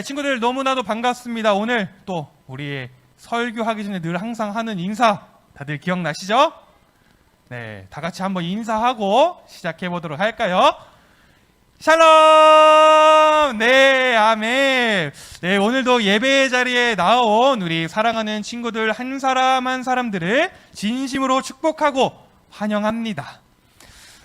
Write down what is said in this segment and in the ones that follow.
네, 친구들 너무나도 반갑습니다. 오늘 또 우리 설교하기 전에 늘 항상 하는 인사 다들 기억나시죠? 네, 다 같이 한번 인사하고 시작해 보도록 할까요? 샬롬! 네, 아멘. 네, 오늘도 예배 자리에 나온 우리 사랑하는 친구들 한 사람 한 사람들을 진심으로 축복하고 환영합니다.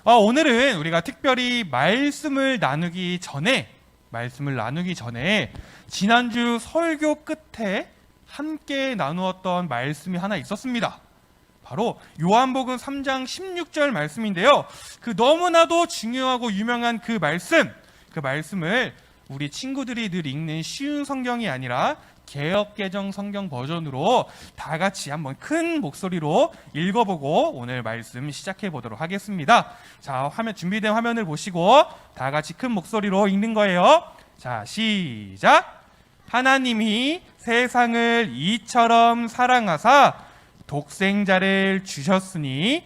어, 오늘은 우리가 특별히 말씀을 나누기 전에 말씀을 나누기 전에 지난주 설교 끝에 함께 나누었던 말씀이 하나 있었습니다. 바로 요한복음 3장 16절 말씀인데요. 그 너무나도 중요하고 유명한 그 말씀, 그 말씀을 우리 친구들이 늘 읽는 쉬운 성경이 아니라 개혁 개정 성경 버전으로 다 같이 한번 큰 목소리로 읽어보고 오늘 말씀 시작해 보도록 하겠습니다. 자, 화면 준비된 화면을 보시고 다 같이 큰 목소리로 읽는 거예요. 자, 시작. 하나님이 세상을 이처럼 사랑하사 독생자를 주셨으니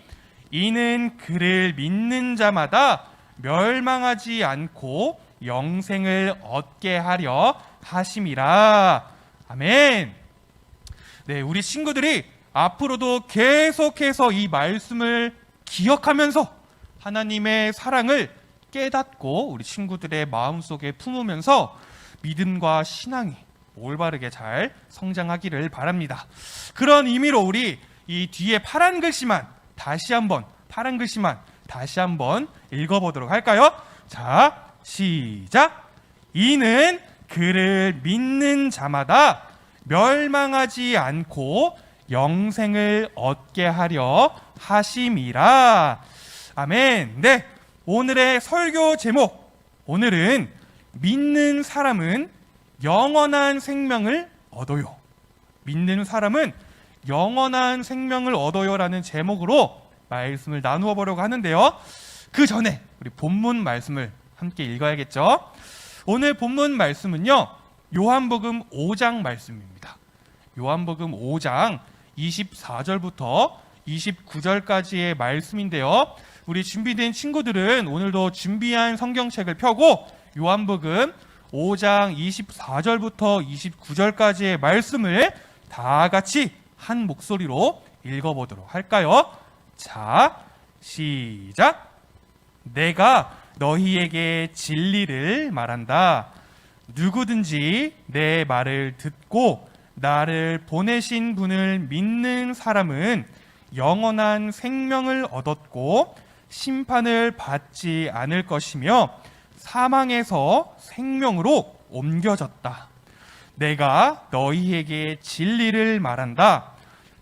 이는 그를 믿는 자마다 멸망하지 않고 영생을 얻게 하려 하심이라. 아멘. 네, 우리 친구들이 앞으로도 계속해서 이 말씀을 기억하면서 하나님의 사랑을 깨닫고 우리 친구들의 마음속에 품으면서 믿음과 신앙이 올바르게 잘 성장하기를 바랍니다. 그런 의미로 우리 이 뒤에 파란 글씨만 다시 한번 파란 글씨만 다시 한번 읽어보도록 할까요? 자, 시작. 이는 그를 믿는 자마다 멸망하지 않고 영생을 얻게 하려 하심이라. 아멘. 네. 오늘의 설교 제목. 오늘은 믿는 사람은 영원한 생명을 얻어요. 믿는 사람은 영원한 생명을 얻어요라는 제목으로 말씀을 나누어 보려고 하는데요. 그 전에 우리 본문 말씀을 함께 읽어야겠죠. 오늘 본문 말씀은요. 요한복음 5장 말씀입니다. 요한복음 5장 24절부터 29절까지의 말씀인데요. 우리 준비된 친구들은 오늘도 준비한 성경책을 펴고 요한복음 5장 24절부터 29절까지의 말씀을 다 같이 한 목소리로 읽어보도록 할까요? 자, 시작. 내가 너희에게 진리를 말한다. 누구든지 내 말을 듣고 나를 보내신 분을 믿는 사람은 영원한 생명을 얻었고 심판을 받지 않을 것이며 사망에서 생명으로 옮겨졌다. 내가 너희에게 진리를 말한다.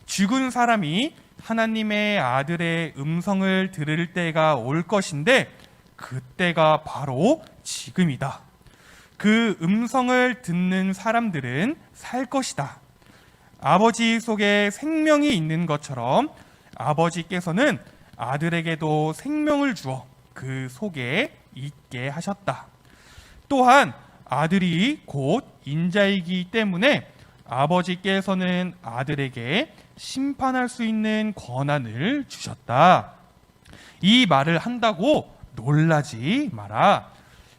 죽은 사람이 하나님의 아들의 음성을 들을 때가 올 것인데 그때가 바로 지금이다. 그 음성을 듣는 사람들은 살 것이다. 아버지 속에 생명이 있는 것처럼 아버지께서는 아들에게도 생명을 주어 그 속에 있게 하셨다. 또한 아들이 곧 인자이기 때문에 아버지께서는 아들에게 심판할 수 있는 권한을 주셨다. 이 말을 한다고 놀라지 마라.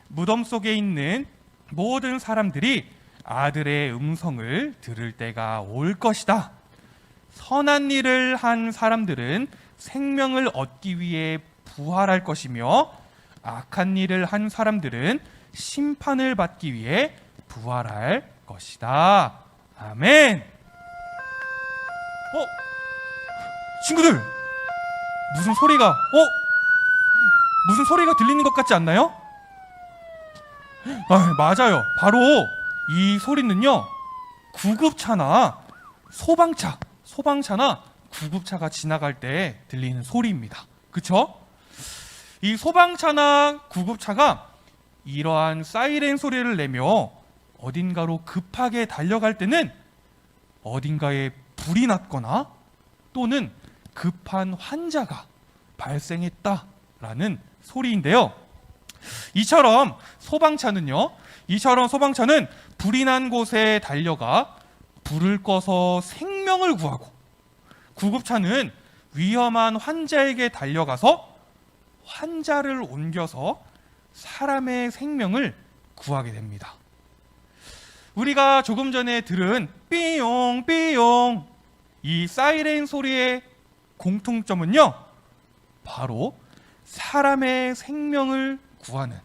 무덤 속에 있는 모든 사람들이 아들의 음성을 들을 때가 올 것이다. 선한 일을 한 사람들은 생명을 얻기 위해 부활할 것이며 악한 일을 한 사람들은 심판을 받기 위해 부활할 것이다. 아멘. 어? 친구들, 무슨 소리가, 어? 무슨 소리가 들리는 것 같지 않나요? 아, 맞아요. 바로 이 소리는요, 구급차나 소방차, 소방차나 구급차가 지나갈 때 들리는 소리입니다. 그쵸? 이 소방차나 구급차가 이러한 사이렌 소리를 내며 어딘가로 급하게 달려갈 때는 어딘가에 불이 났거나 또는 급한 환자가 발생했다라는 소리인데요. 이처럼 소방차는요, 이처럼 소방차는 불이 난 곳에 달려가 불을 꺼서 생명을 구하고 구급차는 위험한 환자에게 달려가서 환자를 옮겨서 사람의 생명을 구하게 됩니다. 우리가 조금 전에 들은 삐용 삐용 이 사이렌 소리의 공통점은요. 바로 사람의 생명을 구하는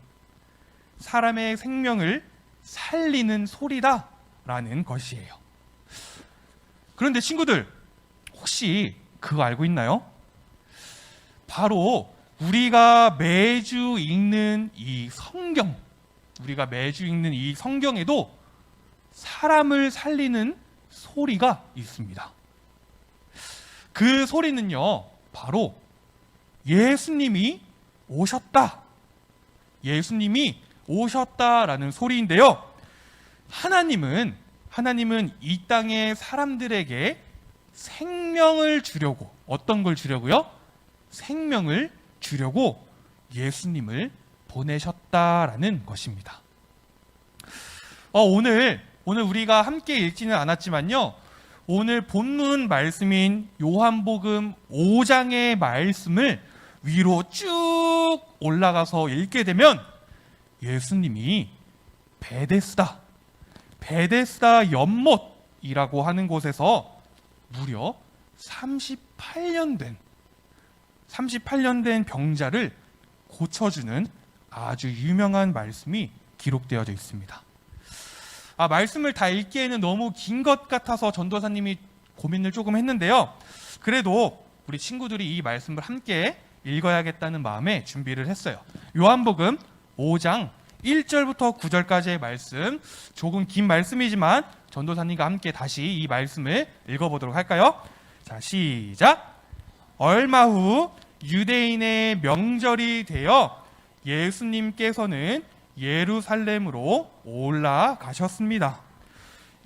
사람의 생명을 살리는 소리다라는 것이에요. 그런데 친구들 혹시 그거 알고 있나요? 바로 우리가 매주 읽는 이 성경, 우리가 매주 읽는 이 성경에도 사람을 살리는 소리가 있습니다. 그 소리는요, 바로 예수님이 오셨다. 예수님이 오셨다라는 소리인데요. 하나님은 하나님은 이 땅의 사람들에게 생명을 주려고 어떤 걸 주려고요? 생명을 주려고 예수님을 보내셨다라는 것입니다. 어, 오늘 오늘 우리가 함께 읽지는 않았지만요. 오늘 본문 말씀인 요한복음 5장의 말씀을 위로 쭉 올라가서 읽게 되면 예수님이 베데스다 베데스다 연못이라고 하는 곳에서 무려 38년 된 38년 된 병자를 고쳐주는 아주 유명한 말씀이 기록되어져 있습니다. 아, 말씀을 다 읽기에는 너무 긴 것 같아서 전도사님이 고민을 조금 했는데요. 그래도 우리 친구들이 이 말씀을 함께 읽어야겠다는 마음에 준비를 했어요. 요한복음 5장 1절부터 9절까지의 말씀, 조금 긴 말씀이지만 전도사님과 함께 다시 이 말씀을 읽어보도록 할까요? 자, 시작. 얼마 후 유대인의 명절이 되어 예수님께서는 예루살렘으로 올라가셨습니다.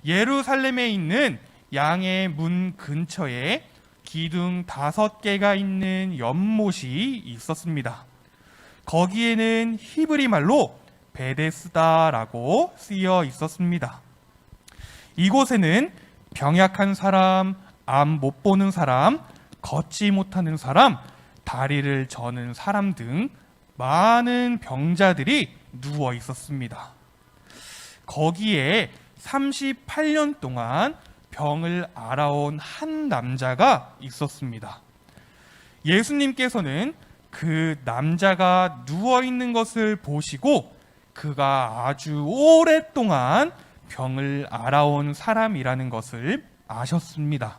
예루살렘에 있는 양의 문 근처에 기둥 다섯 개가 있는 연못이 있었습니다. 거기에는 히브리 말로 베데스다라고 쓰여 있었습니다. 이곳에는 병약한 사람, 암 못 보는 사람, 걷지 못하는 사람, 다리를 저는 사람 등 많은 병자들이 누워 있었습니다. 거기에 38년 동안 병을 알아온 한 남자가 있었습니다. 예수님께서는 그 남자가 누워 있는 것을 보시고 그가 아주 오랫동안 병을 알아온 사람이라는 것을 아셨습니다.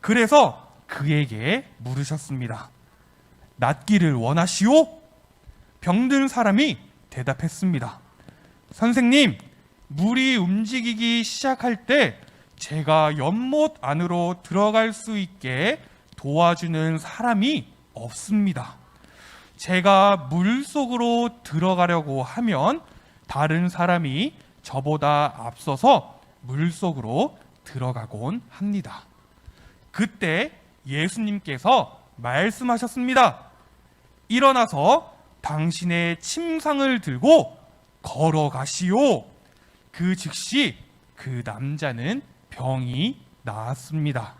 그래서 그에게 물으셨습니다. 낫기를 원하시오? 병든 사람이 대답했습니다. 선생님, 물이 움직이기 시작할 때 제가 연못 안으로 들어갈 수 있게 도와주는 사람이 없습니다. 제가 물 속으로 들어가려고 하면 다른 사람이 저보다 앞서서 물 속으로 들어가곤 합니다. 그때 예수님께서 말씀하셨습니다. 일어나서 당신의 침상을 들고 걸어가시오. 그 즉시 그 남자는 병이 나았습니다.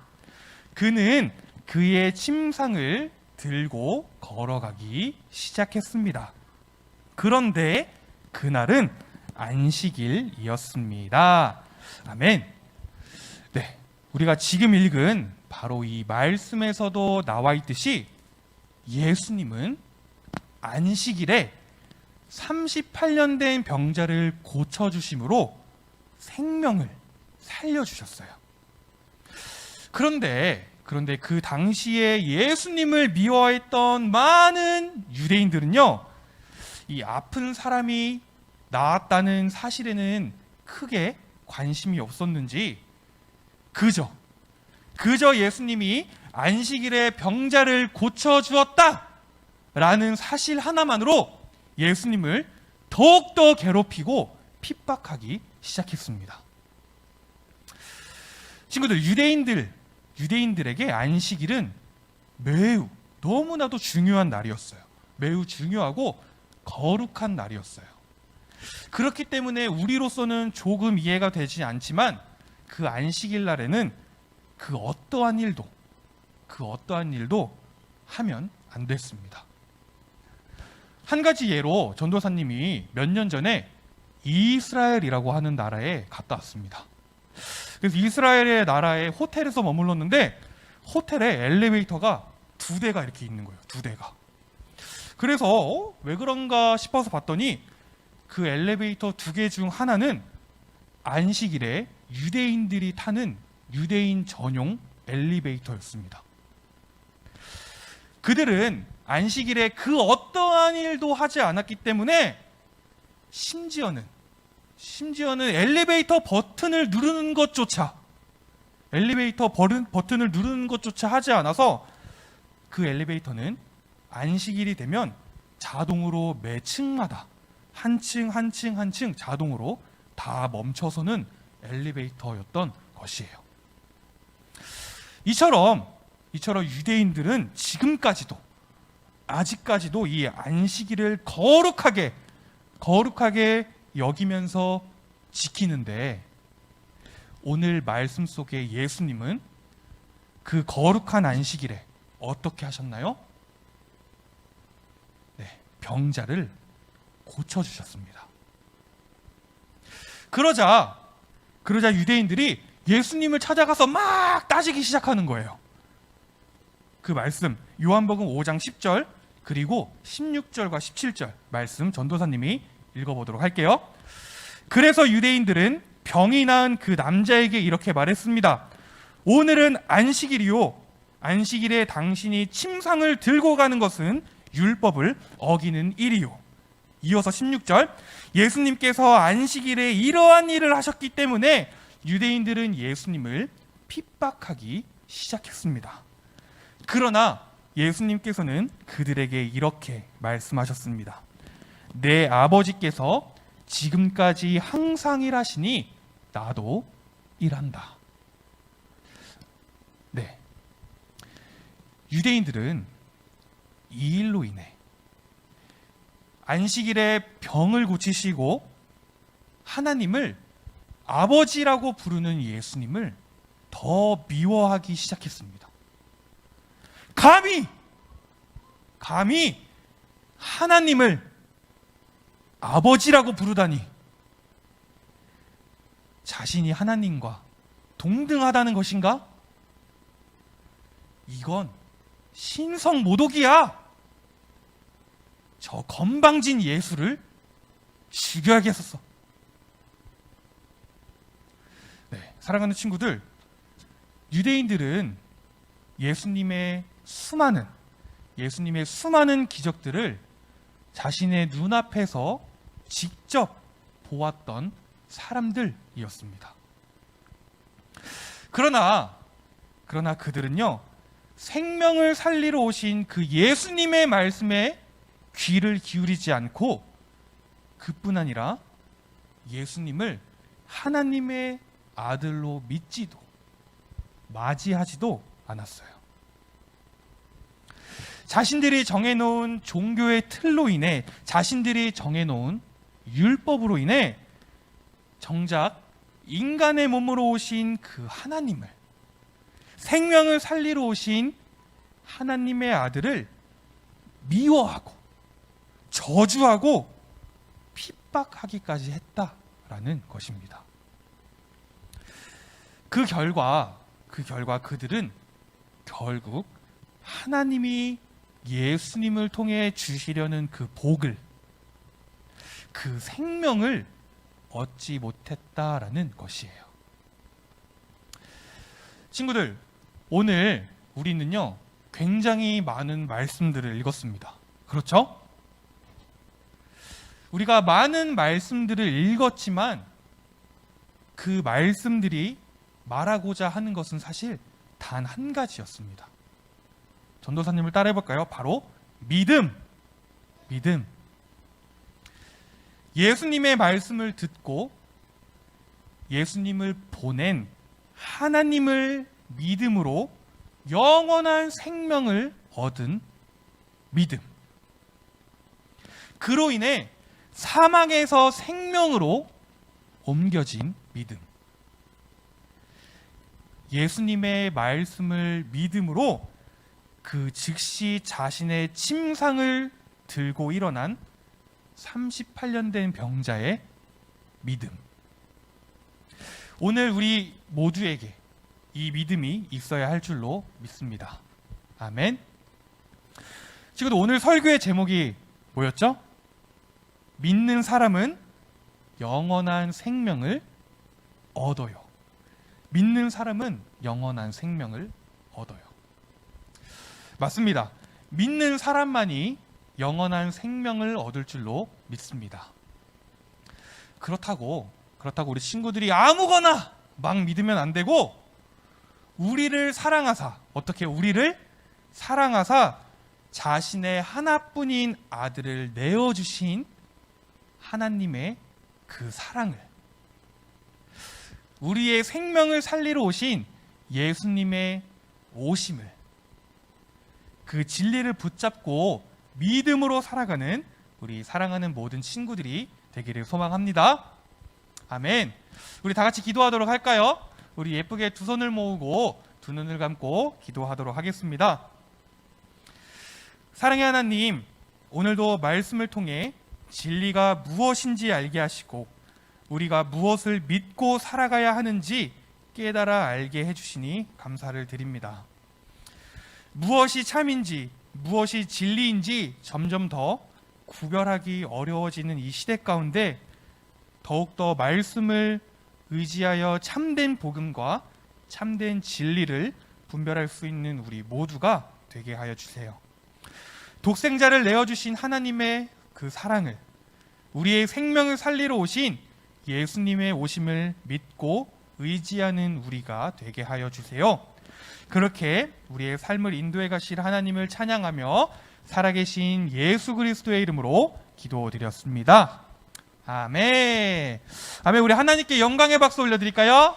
그는 그의 침상을 들고 걸어가기 시작했습니다. 그런데 그날은 안식일이었습니다. 아멘. 네. 우리가 지금 읽은 바로 이 말씀에서도 나와 있듯이 예수님은 안식일에 38년 된 병자를 고쳐주심으로 생명을 살려주셨어요. 그런데, 그런데 그 당시에 예수님을 미워했던 많은 유대인들은요, 이 아픈 사람이 나았다는 사실에는 크게 관심이 없었는지, 그저, 그저 예수님이 안식일에 병자를 고쳐 주었다! 라는 사실 하나만으로 예수님을 더욱더 괴롭히고 핍박하기 시작했습니다. 친구들, 유대인들, 유대인들에게 안식일은 매우 너무나도 중요한 날이었어요. 매우 중요하고 거룩한 날이었어요. 그렇기 때문에 우리로서는 조금 이해가 되지 않지만 그 안식일 날에는 그 어떠한 일도 그 어떠한 일도 하면 안 됐습니다. 한 가지 예로 전도사님이 몇 년 전에 이스라엘이라고 하는 나라에 갔다 왔습니다. 그래서 이스라엘의 나라에 호텔에서 머물렀는데 호텔에 엘리베이터가 두 대가 이렇게 있는 거예요. 두 대가. 그래서 어? 왜 그런가 싶어서 봤더니 그 엘리베이터 두 개 중 하나는 안식일에 유대인들이 타는 유대인 전용 엘리베이터였습니다. 그들은 안식일에 그 어떠한 일도 하지 않았기 때문에 심지어는 심지어는 엘리베이터 버튼을 누르는 것조차 엘리베이터 버른- 버튼을 누르는 것조차 하지 않아서 그 엘리베이터는 안식일이 되면 자동으로 매 층마다 한 층 한 층 한 층 자동으로 다 멈춰서는 엘리베이터였던 것이에요. 이처럼 이처럼 유대인들은 지금까지도 아직까지도 이 안식일을 거룩하게 거룩하게 여기면서 지키는데 오늘 말씀 속에 예수님은 그 거룩한 안식일에 어떻게 하셨나요? 네, 병자를 고쳐 주셨습니다. 그러자 그러자 유대인들이 예수님을 찾아가서 막 따지기 시작하는 거예요. 그 말씀 요한복음 5장 10절 그리고 16절과 17절 말씀 전도사님이 읽어보도록 할게요. 그래서 유대인들은 병이 나은 그 남자에게 이렇게 말했습니다. 오늘은 안식일이요. 안식일에 당신이 침상을 들고 가는 것은 율법을 어기는 일이요. 이어서 16절 예수님께서 안식일에 이러한 일을 하셨기 때문에 유대인들은 예수님을 핍박하기 시작했습니다. 그러나 예수님께서는 그들에게 이렇게 말씀하셨습니다. 내 아버지께서 지금까지 항상 일하시니 나도 일한다. 네. 유대인들은 이 일로 인해 안식일에 병을 고치시고 하나님을 아버지라고 부르는 예수님을 더 미워하기 시작했습니다. 감히 감히 하나님을 아버지라고 부르다니 자신이 하나님과 동등하다는 것인가? 이건 신성 모독이야. 저 건방진 예수를 죽여야겠었어. 네, 사랑하는 친구들, 유대인들은 예수님의 수많은 예수님의 수많은 기적들을 자신의 눈앞에서 직접 보았던 사람들이었습니다. 그러나 그러나 그들은요 생명을 살리러 오신 그 예수님의 말씀에 귀를 기울이지 않고 그뿐 아니라 예수님을 하나님의 아들로 믿지도 맞이하지도 않았어요. 자신들이 정해놓은 종교의 틀로 인해 자신들이 정해놓은 율법으로 인해 정작 인간의 몸으로 오신 그 하나님을 생명을 살리러 오신 하나님의 아들을 미워하고 저주하고 핍박하기까지 했다라는 것입니다. 그 결과 그 결과 그들은 결국 하나님이 예수님을 통해 주시려는 그 복을 그 생명을 얻지 못했다라는 것이에요. 친구들, 오늘 우리는요, 굉장히 많은 말씀들을 읽었습니다. 그렇죠? 우리가 많은 말씀들을 읽었지만 그 말씀들이 말하고자 하는 것은 사실 단 한 가지였습니다. 전도사님을 따라해 볼까요? 바로 믿음. 믿음. 예수님의 말씀을 듣고 예수님을 보낸 하나님을 믿음으로 영원한 생명을 얻은 믿음. 그로 인해 사망에서 생명으로 옮겨진 믿음. 예수님의 말씀을 믿음으로 그 즉시 자신의 침상을 들고 일어난 38년 된 병자의 믿음. 오늘 우리 모두에게 이 믿음이 있어야 할 줄로 믿습니다. 아멘. 지금 오늘 설교의 제목이 뭐였죠? 믿는 사람은 영원한 생명을 얻어요. 믿는 사람은 영원한 생명을 얻어요. 맞습니다. 믿는 사람만이 영원한 생명을 얻을 줄로 믿습니다. 그렇다고 그렇다고 우리 친구들이 아무거나 막 믿으면 안 되고 우리를 사랑하사 어떻게 우리를 사랑하사 자신의 하나뿐인 아들을 내어 주신 하나님의 그 사랑을 우리의 생명을 살리러 오신 예수님의 오심을 그 진리를 붙잡고 믿음으로 살아가는 우리 사랑하는 모든 친구들이 되기를 소망합니다. 아멘. 우리 다 같이 기도하도록 할까요? 우리 예쁘게 두 손을 모으고 두 눈을 감고 기도하도록 하겠습니다. 사랑의 하나님, 오늘도 말씀을 통해 진리가 무엇인지 알게 하시고 우리가 무엇을 믿고 살아가야 하는지 깨달아 알게 해주시니 감사를 드립니다. 무엇이 참인지, 무엇이 진리인지 점점 더 구별하기 어려워지는 이 시대 가운데 더욱더 말씀을 의지하여 참된 복음과 참된 진리를 분별할 수 있는 우리 모두가 되게 하여 주세요. 독생자를 내어주신 하나님의 그 사랑을 우리의 생명을 살리러 오신 예수님의 오심을 믿고 의지하는 우리가 되게 하여 주세요. 그렇게 우리의 삶을 인도해 가실 하나님을 찬양하며 살아계신 예수 그리스도의 이름으로 기도드렸습니다. 아멘. 아멘. 우리 하나님께 영광의 박수 올려드릴까요?